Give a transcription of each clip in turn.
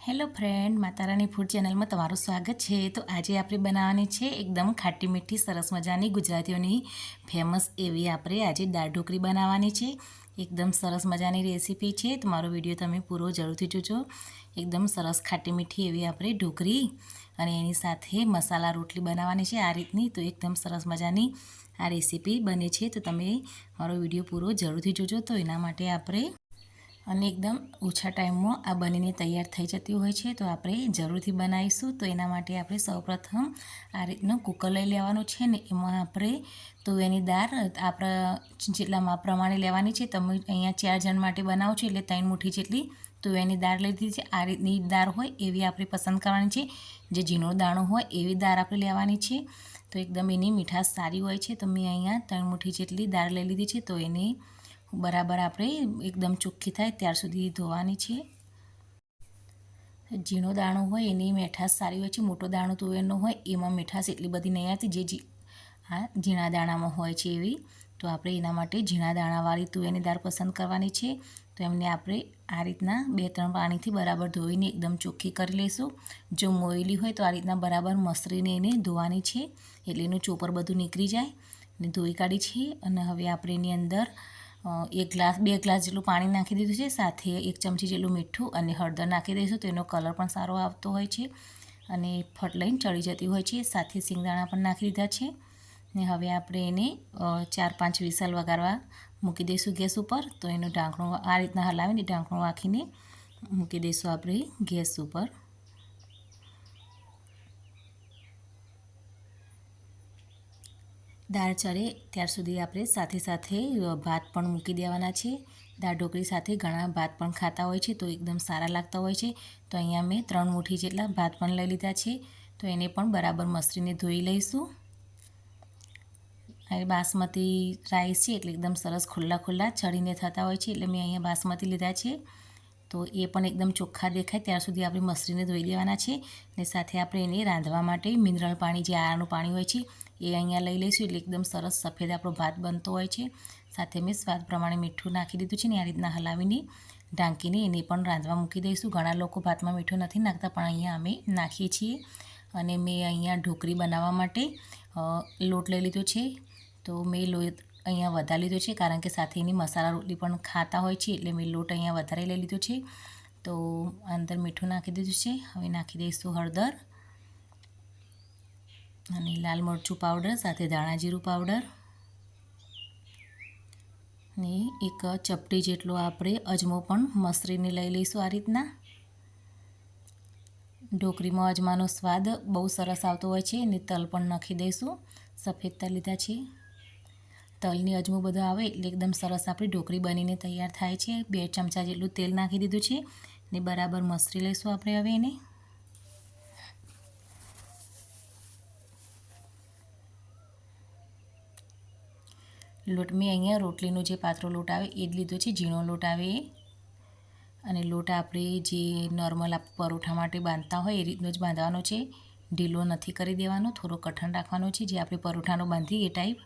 Hello friend, માતારાની food ચેનલમાં તમારું સ્વાગત છે. તો આજે આપણે બનાવવાની છે એકદમ ખાટી મીઠી, સરસ મજાની ગુજરાતીઓની ફેમસ એવી આપણે આજે દાળ ઢોકળી બનાવવાની છે. એકદમ સરસ મજાની રેસીપી છે. તમારો વીડિયો તમે પૂરો જરૂરથી જોજો. એકદમ સરસ ખાટી મીઠી એવી આપણે ઢોકળી અને એની સાથે મસાલા રોટલી બનાવવાની છે. આ રીતની તો એકદમ સરસ મજાની આ રેસીપી બને છે. તો તમે મારો વીડિયો પૂરો જરૂરથી જોજો. તો એના માટે આપણે અને એકદમ ઓછા ટાઈમમાં આ બનીને તૈયાર થઈ જતી હોય છે. તો આપણે જરૂરથી બનાવીશું. તો એના માટે આપણે સૌપ્રથમ આ રીતનું કુકર લઈ લેવાનું છે ને એમાં આપણે તુવેરની દાળ, આપણા જેટલા પ્રમાણે લેવાની છે. તમે અહીંયા ચાર જણ માટે બનાવો છો એટલે ત્રણ મુઠ્ઠી જેટલી તુવેરની દાળ લીધી છે. આ રીતની દાળ હોય એવી આપણે પસંદ કરવાની છે. જે ઝીણો દાણો હોય એવી દાળ આપણે લેવાની છે. તો એકદમ એની મીઠાશ સારી હોય છે. તો મેં અહીંયા ત્રણ મુઠ્ઠી જેટલી દાળ લઈ લીધી છે. તો એની બરાબર આપણે એકદમ ચોખ્ખી થાય ત્યાર સુધી ધોવાની છે. ઝીણો દાણો હોય એની મીઠાશ સારી હોય છે, મોટો દાણો તુવેરનો હોય એમાં મીઠાશ એટલી બધી નહીં આવતી જે આ ઝીણા દાણામાં હોય છે એવી. તો આપણે એના માટે ઝીણા દાણાવાળી તુવેરની દાળ પસંદ કરવાની છે. તો એમને આપણે આ રીતના બે ત્રણ પાણીથી બરાબર ધોઈને એકદમ ચોખ્ખી કરી લઈશું. જો મોયેલી હોય તો આ રીતના બરાબર મસરીને એને ધોવાની છે. એટલે એનું ચોપર બધું નીકળી જાય. ને ધોઈ કાઢી છે અને હવે આપણે એની અંદર એક ગ્લાસ, બે ગ્લાસ જેટલું પાણી નાખી દીધું છે, સાથે એક ચમચી જેટલું મીઠું અને હળદર નાખી દઈશું. તો એનો કલર પણ સારો આવતો હોય છે અને ફટ લઈને ચડી જતી હોય છે. સાથે સિંગદાણા પણ નાખી દીધા છે. ને હવે આપણે એને ચાર પાંચ વિસલ વગાડવા મૂકી દઈશું ગેસ ઉપર. તો એનું ઢાંકણું આ રીતના હલાવીને ઢાંકણું રાખીને મૂકી દઈશું આપણે ગેસ ઉપર. દાળ ચડે ત્યાર સુધી આપણે સાથે સાથે ભાત પણ મૂકી દેવાના છે દાળ ઢોકળી સાથે ઘણા ભાત પણ ખાતા હોય છે તો એકદમ સારા લાગતા હોય છે. તો અહીંયા મેં ત્રણ મુઠ્ઠી જેટલા ભાત પણ લઈ લીધા છે. તો એને પણ બરાબર મસરીને ધોઈ લઈશું. હવે બાસમતી રાઈસ છે એટલે એકદમ સરસ ખુલ્લા ખુલ્લા ચડીને થતા હોય છે એટલે મેં અહીંયા બાસમતી લીધા છે. તો એ પણ એકદમ ચોખ્ખા દેખાય. ત્યાં સુધી આપણે મસરીને ધોઈ દેવાના છે ને સાથે આપણે એને રાંધવા માટે મિનરલ પાણી, જે આરાનું પાણી હોય છે, એ અહીંયા લઈ લઈશું. એટલે એકદમ સરસ સફેદ આપણો ભાત બનતો હોય છે. સાથે મેં સ્વાદ પ્રમાણે મીઠું નાખી દીધું છે ને આ રીતના હલાવીને ઢાંકીને એને પણ રાંધવા મૂકી દઈશું. ઘણા લોકો ભાતમાં મીઠું નથી નાખતા, પણ અહીંયા અમે નાખીએ છીએ. અને મેં અહીંયા ઢોકળી બનાવવા માટે લોટ લઈ લીધો છે. તો મેં લોટ અહીંયા વધારે લીધો છે, કારણ કે સાથે એની મસાલા રોટલી પણ ખાતા હોય છે, એટલે મેં લોટ અહીંયા વધારે લઈ લીધો છે. તો અંદર મીઠું નાખી દીધું છે, હવે નાખી દઈશું હળદર અને લાલ મરચું પાવડર, સાથે ધાણા જીરું પાવડર ને એક ચપટી જેટલો આપણે અજમો પણ મસરીને લઈ લઈશું આ રીતના. ઢોકરીમાં અજમાનો સ્વાદ બહુ સરસ આવતો હોય છે અને તલ પણ નાખી દઈશું. સફેદ તલ લીધા છે. તલની અજમો બધો આવે એટલે એકદમ સરસ આપણી ઢોકળી બનીને તૈયાર થાય છે. બે ચમચા જેટલું તેલ નાખી દીધું છે ને બરાબર મસરી લઈશું આપણે હવે એને. લોટ મેં અહીંયા રોટલીનો જે પાત્રો લોટ આવે એ જ લીધો છે, ઝીણો લોટ આવે એ. અને લોટ આપણે જે નોર્મલ પરોઠા માટે બાંધતા હોય એ રીતનો જ બાંધવાનો છે. ઢીલો નથી કરી દેવાનો, થોડો કઠણ રાખવાનો છે, જે આપણે પરોઠાનો બાંધીએ એ ટાઈપ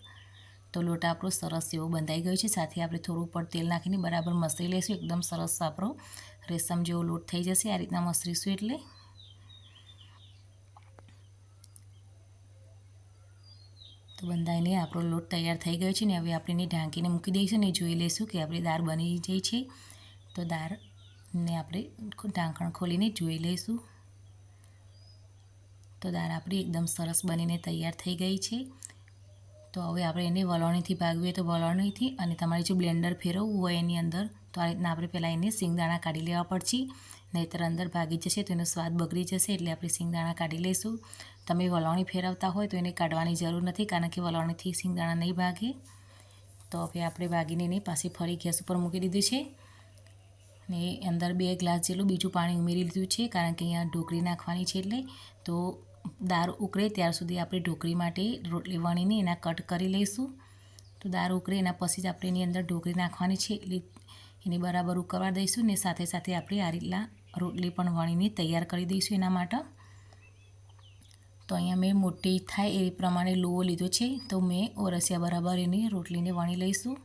તો લોટ આપણો સરસ એવો બંધાઈ ગયો છે. સાથે આપણે થોડું પણ તેલ નાખીને બરાબર મસરી લઈશું. એકદમ સરસ આપણો રેશમ જેવો લોટ થઈ જશે. આ રીતના મસરીશું એટલે. તો બંધાઈને આપણો લોટ તૈયાર થઈ ગયો છે ને હવે આપણે એને ઢાંકીને મૂકી દઈશું ને જોઈ લઈશું કે આપણી દાળ બની જઈ છે. તો દાળને આપણે ઢાંકણ ખોલીને જોઈ લઈશું. તો દાળ આપણી એકદમ સરસ બનીને તૈયાર થઈ ગઈ છે. તો હવે આપણે એને વલોણીથી ભાગવીએ તો વલોણીથી અને તમારે જો બ્લેન્ડર ફેરવવું હોય એની અંદર, તો આ રીતના આપણે પહેલાં એને સિંગદાણા કાઢી લેવા પડશે. નહીંતર અંદર ભાગી જશે તો એનો સ્વાદ બગડી જશે એટલે આપણે સિંગદાણા કાઢી લઈશું. તમે વલોણી ફેરવતા હોય તો એને કાઢવાની જરૂર નથી કારણ કે વલોણીથી સિંગદાણા નહીં ભાગે. તો હવે આપણે ભાગીને એને પાસે ફરી ગેસ ઉપર મૂકી દીધું છે. ને અંદર બે ગ્લાસ જેટલું બીજું પાણી ઉમેરી લીધું છે કારણ કે અહીંયા ઢોકળી નાખવાની છે એટલે. તો દાળ ઉકળે ત્યાર સુધી આપણે ઢોકળી માટે રોટલી વણીને એના કટ કરી લઈશું. તો દાળ ઉકળે એના પછી જ આપણે એની અંદર ઢોકળી નાખવાની છે એટલે એને બરાબર ઉકળવા દઈશું ને સાથે સાથે આપણે આ રીતના રોટલી પણ વણીને તૈયાર કરી દઈશું એના માટે. તો અહીંયા મેં મોટી થાય એ પ્રમાણે લોવો લીધો છે, તો મેં ઓરસિયા બરાબર એની રોટલીને વણી લઈશું.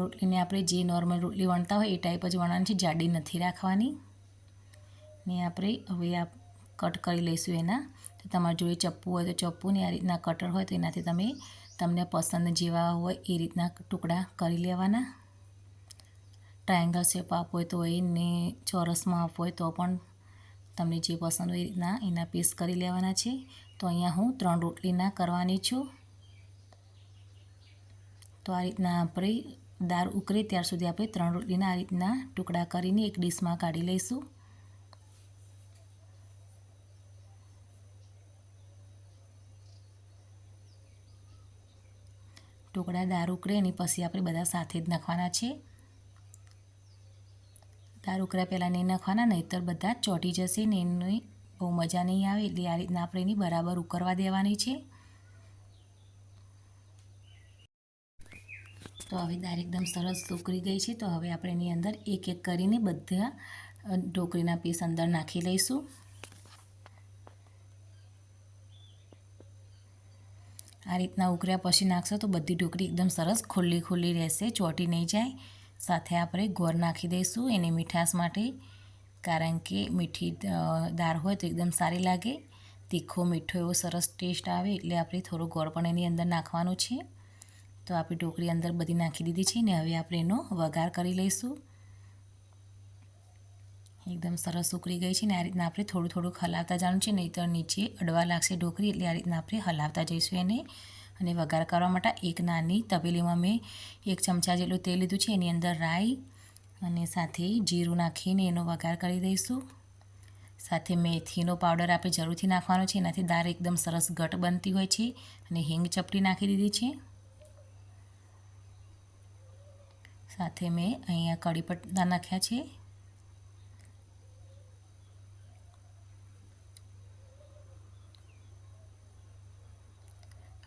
રોટલીને આપણે જે નોર્મલ રોટલી વણતા હોય એ ટાઈપ જ વણવાની છે, જાડી નથી રાખવાની. ને આપણે હવે આ કટ કરી લઈશું એના. તો તમારા જોડે ચપ્પુ હોય તો ચપ્પુ ને આ રીતના કટર હોય તો એનાથી તમે તમને પસંદ જેવા હોય એ રીતના ટુકડા કરી લેવાના. ટ્રાયેંગલ શેપ આપવો હોય તો એને ચોરસમાં આપવો હોય તો પણ તમને જે પસંદ હોય એ રીતના એના પીસ કરી લેવાના છે. તો અહીંયા હું ત્રણ રોટલીના કરવાની છું. તો આ રીતના આપણે દાળ ઉકળે ત્યાર સુધી આપણે ત્રણ રોટલીના આ રીતના ટુકડા કરીને એક ડીશમાં કાઢી લઈશું. ટુકડા દાળ ઉકળે એની પછી આપણે બધા સાથે જ નાખવાના છે દાળ ઉકળ્યા પહેલાં નહીં નાખવાના, નહીંતર બધા ચોંટી જશે ને એની બહુ મજા નહીં આવે એટલે આ રીતના આપણે એની બરાબર ઉકળવા દેવાની છે. તો હવે દાળ એકદમ સરસ ઉકળી ગઈ છે, તો હવે આપણે એની અંદર એક એક કરીને બધા ઢોકળીના પીસ અંદર નાખી લઈશું. આ રીતના ઉકળ્યા પછી નાખશો તો બધી ઢોકળી એકદમ સરસ ખુલ્લી ખુલ્લી રહેશે, ચોટી નહીં જાય. સાથે આપણે ગોળ નાખી દઈશું એની મીઠાશ માટે, કારણ કે મીઠી દાળ હોય તો એકદમ સારી લાગે. તીખો, મીઠો એવો સરસ ટેસ્ટ આવે એટલે આપણે થોડો ગોળ પણ એની અંદર નાખવાનો છે. તો આપણી ઢોકળી અંદર બધી નાખી દીધી છે ને હવે આપણે એનો વઘાર કરી લઈશું. એકદમ સરસ ઉકળી ગઈ છે ને, આ રીતના આપણે થોડું થોડું હલાવતા જવાનું છે નહીં તો નીચે અડવા લાગશે ઢોકળી, એટલે આ રીતના આપણે હલાવતા જઈશું એને. અને વઘાર કરવા માટે એક નાની તપેલીમાં મેં એક ચમચા જેટલું તેલ લીધું છે, એની અંદર રાઈ અને સાથે જીરું નાખીને એનો વઘાર કરી દઈશું. સાથે મેથીનો પાવડર આપણે જરૂરથી નાખવાનો છે, એનાથી દાળ એકદમ સરસ ઘટ બનતી હોય છે અને હિંગ ચપટી નાખી દીધી છે. સાથે મેં અહીંયા કઢી પત્તા નાખ્યા છે.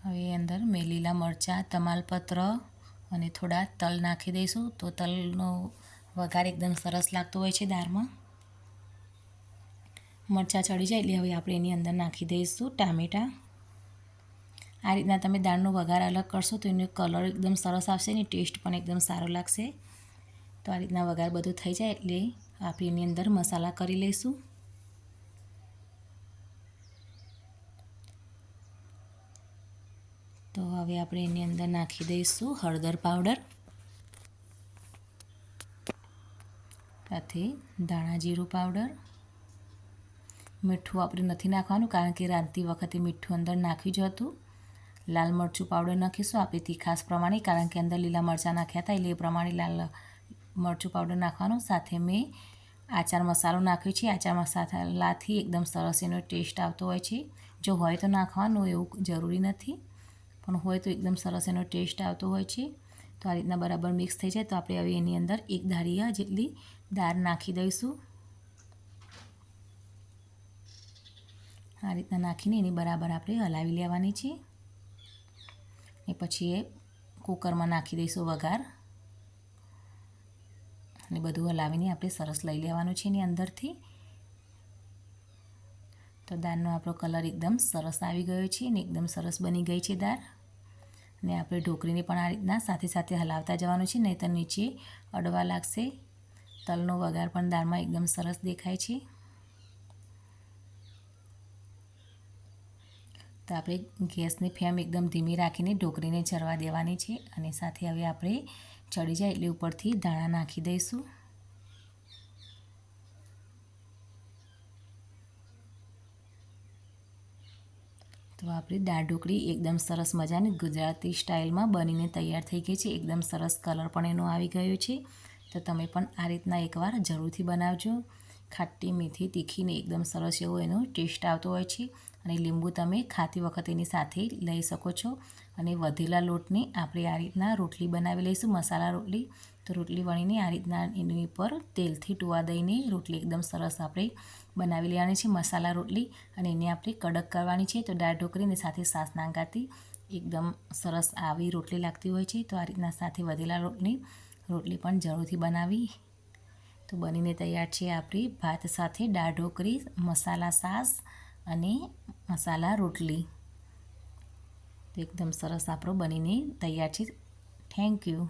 હવે અંદર મેં લીલા મરચાં, તમાલપત્ર અને થોડા તલ નાખી દઈશું. તો તલનો વઘાર એકદમ સરસ લાગતો હોય છે દાળમાં. મરચાં ચડી જાય એટલે હવે આપણે એની અંદર નાખી દઈશું ટામેટાં. આ રીતના તમે દાળનો વઘાર અલગ કરશો તો એનો કલર એકદમ સરસ આવશે ને ટેસ્ટ પણ એકદમ સારો લાગશે. તો આ રીતના વઘાર બધું થઈ જાય એટલે આપણે એની અંદર મસાલા કરી લઈશું. તો હવે આપણે એની અંદર નાખી દઈશું હળદર પાવડર. સાથે ધાણા જીરું પાવડર. મીઠું આપણે નથી નાખવાનું કારણ કે રાંધતી વખતે મીઠું અંદર નાખ્યું જ હતું. લાલ મરચું પાવડર નાખીશું આપણે તીખાસ પ્રમાણે, કારણ કે અંદર લીલા મરચાં નાખ્યા હતા એટલે એ પ્રમાણે લાલ મરચું પાવડર નાખવાનું. સાથે મેં આચાર મસાલો નાખ્યો છે. આચાર મસાલાથી એકદમ સરસ એનો ટેસ્ટ આવતો હોય છે. જો હોય તો નાખવાનું, એવું જરૂરી નથી. પણ હોય તો એકદમ સરસ એનો ટેસ્ટ આવતો હોય છે. તો આ રીતના બરાબર મિક્સ થઈ જાય. તો આપણે હવે એની અંદર એક ધારિયા જેટલી દાળ નાખી દઈશું. આ રીતના નાખીને એની બરાબર આપણે હલાવી લેવાની છે. ને પછી એ કુકરમાં નાખી દઈશું વઘાર. અને બધું હલાવીને આપણે સરસ લઈ લેવાનું છે એની અંદરથી. તો દાળનો આપણો કલર એકદમ સરસ આવી ગયો છે અને એકદમ સરસ બની ગઈ છે દાળ. ને આપણે ઢોકળીને પણ આ રીતના સાથે સાથે હલાવતા જવાનું છે નહીં તો નીચે અડવા લાગશે. તલનો વઘાર પણ દાળમાં એકદમ સરસ દેખાય છે. તો આપણે ગેસની ફ્લેમ એકદમ ધીમી રાખીને ઢોકળીને ચરવા દેવાની છે અને સાથે હવે આપણે ચડી જાય એટલે ઉપરથી દાણા નાખી દઈશું. તો આપણી દાળ ઢોકળી એકદમ સરસ મજાની ગુજરાતી સ્ટાઇલમાં બનીને તૈયાર થઈ ગઈ છે. એકદમ સરસ કલર પણ એનો આવી ગયો છે. તો તમે પણ આ રીતના એકવાર જરૂરથી બનાવજો. ખાટી, મીઠી તીખીને એકદમ સરસ એવો એનો ટેસ્ટ આવતો હોય છે. અને લીંબુ તમે ખાતી વખત એની સાથે લઈ શકો છો. અને વધેલા લોટની આપણે આ રીતના રોટલી બનાવી લઈશું. મસાલા રોટલી તો રોટલી વણીને આ રીતના એની ઉપર તેલથી ટુવા દઈને રોટલી એકદમ સરસ આપણે બનાવી લેવાની છે, મસાલા રોટલી. અને એને આપણે કડક કરવાની છે, તો દાળ ઢોકળીને સાથે સાસ નાંગાતી એકદમ સરસ આવી રોટલી લાગતી હોય છે. તો આ રીતના સાથે વધેલા રોટલી રોટલી પણ જરૂરથી બનાવી. તો બનીને તૈયાર છે આપણી ભાત સાથે દાળ ઢોકળી, મસાલા સાસ અને મસાલા રોટલી. તો એકદમ સરસ આપણો બનીને તૈયાર છે. Thank you